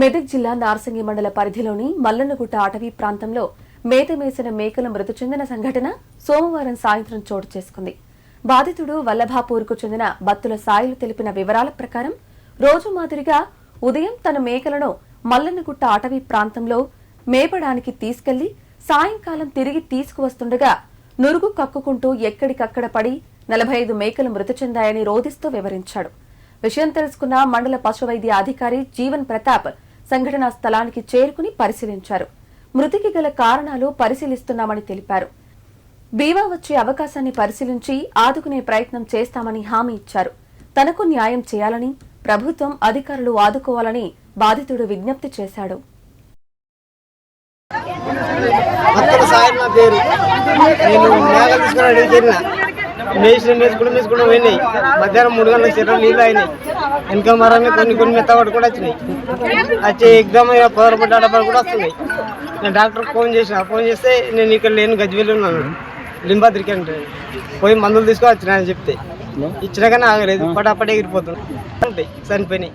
మెదక్ జిల్లా నార్సింగి మండల పరిధిలోని మల్లన్నగుట్ట అటవీ ప్రాంతంలో మేత మేసిన మేకలు మృతి చెందిన సంఘటన సోమవారం సాయంత్రం చోటు చేసుకుంది. బాధితుడు వల్లభాపూర్కు చెందిన బత్తుల సాయిలు తెలిపిన వివరాల ప్రకారం రోజు మాదిరిగా ఉదయం తన మేకలను మల్లన్నగుట్ట అటవీ ప్రాంతంలో మేపడానికి తీసుకెళ్ళి సాయంకాలం తిరిగి తీసుకువస్తుండగా నురుగు కక్కుకుంటూ ఎక్కడికక్కడ పడి నలభై ఐదు మేకలు మృతి చెందాయని రోధిస్తూ వివరించాడు. విషయం తెలుసుకున్న మండల పశువైద్య అధికారి జీవన్ ప్రతాప్ సంఘటనా స్థలానికి చేరుకుని పరిశీలించారు. మృతికి గల కారణాలు పరిశీలిస్తున్నామని తెలిపారు. బీవా వచ్చే అవకాశాన్ని పరిశీలించి ఆదుకునే ప్రయత్నం చేస్తామని హామీ ఇచ్చారు. తనకు న్యాయం చేయాలని ప్రభుత్వం అధికారులు ఆదుకోవాలని బాధితుడు విజ్ఞప్తి చేశాడు. అక్కడ నా పేరు. నేను మేఘాలు తీసుకుని అడిగి మేసిన పోయినాయి. మధ్యాహ్నం మూడు గంటల చెట్ల నీళ్ళు అయినాయి. వెనక మరంగా కొన్ని కొన్ని మెత్తవాడు కూడా వచ్చినాయి. వచ్చి ఎగ్జామ్ పదహారు పడ్డ డబ్బాలు కూడా వస్తున్నాయి. నేను డాక్టర్కి ఫోన్ చేసిన ఫోన్ చేస్తే నేను ఇక్కడ లేను గజ్వేలు ఉన్నాను. లింబాద్రికి అంటే పోయి మందులు తీసుకొని వచ్చిన అని చెప్తే. ఇచ్చినా కానీ ఆగలేదు. పటాపటే ఎగిరిపోతున్నాయి చనిపోయినాయి.